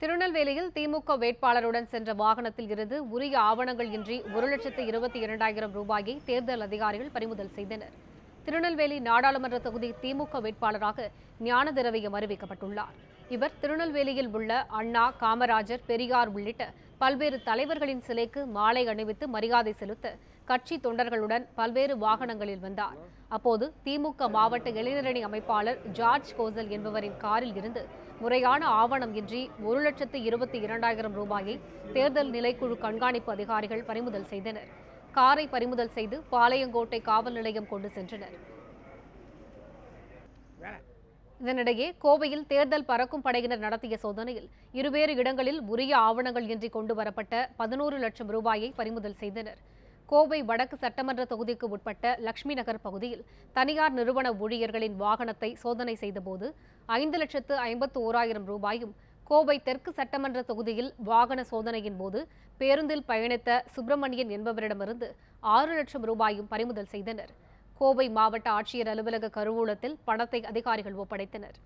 திருநெல்வேலியில் திமுக வேட்பாளருடன் சென்ற வாகனத்தில் இருந்து உரிய ஆவணங்கள் இன்றி ஒரு லட்சத்து இருபத்தி இரண்டாயிரம் ரூபாயை தேர்தல் அதிகாரிகள் பறிமுதல் செய்தனர். திருநெல்வேலி நாடாளுமன்ற தொகுதி திமுக வேட்பாளராக ஞான திரவியம் அறிவிக்கப்பட்டுள்ளார். இவர் திருநெல்வேலியில் உள்ள அண்ணா காமராஜர் பெரியார் உள்ளிட்ட பல்வேறு தலைவர்களின் சிலைக்கு மாலை அணிவித்து மரியாதை செலுத்த கட்சி தொண்டர்களுடன் பல்வேறு வாகனங்களில் வந்தார். அப்போது திமுக மாவட்ட இளைஞரணி அமைப்பாளர் ஜார்ஜ் கோசல் என்பவரின் காரில் இருந்து முறையான ஆவணம் இன்றி ஒரு லட்சத்து இருபத்தி இரண்டாயிரம் ரூபாயை தேர்தல் நிலைக்குழு கண்காணிப்பு அதிகாரிகள் பறிமுதல் செய்தனர். காரை பறிமுதல் செய்து பாளையங்கோட்டை காவல் நிலையம் கொண்டு சென்றனர். இதனிடையே கோவையில் தேர்தல் பறக்கும் படையினர் நடத்திய சோதனையில் இருவேறு இடங்களில் உரிய ஆவணங்கள் இன்றி கொண்டு வரப்பட்ட பதினோரு லட்சம் ரூபாயை பறிமுதல் செய்தனர். கோவை வடக்கு சட்டமன்ற தொகுதிக்கு உட்பட்ட லட்சுமி நகர் பகுதியில் தனியார் நிறுவன ஊழியர்களின் வாகனத்தை சோதனை செய்தபோது ஐந்து லட்சத்து ஐம்பத்து ஓராயிரம் ரூபாயும் கோவை தெற்கு சட்டமன்ற தொகுதியில் வாகன சோதனையின் போது பேருந்தில் பயணித்த சுப்பிரமணியன் என்பவரிடமிருந்து ஆறு லட்சம் ரூபாயும் பறிமுதல் செய்தனர். கோவை மாவட்ட ஆட்சியர் அலுவலக கருவூலத்தில் பணத்தை அதிகாரிகள் ஒப்படைத்தனர்.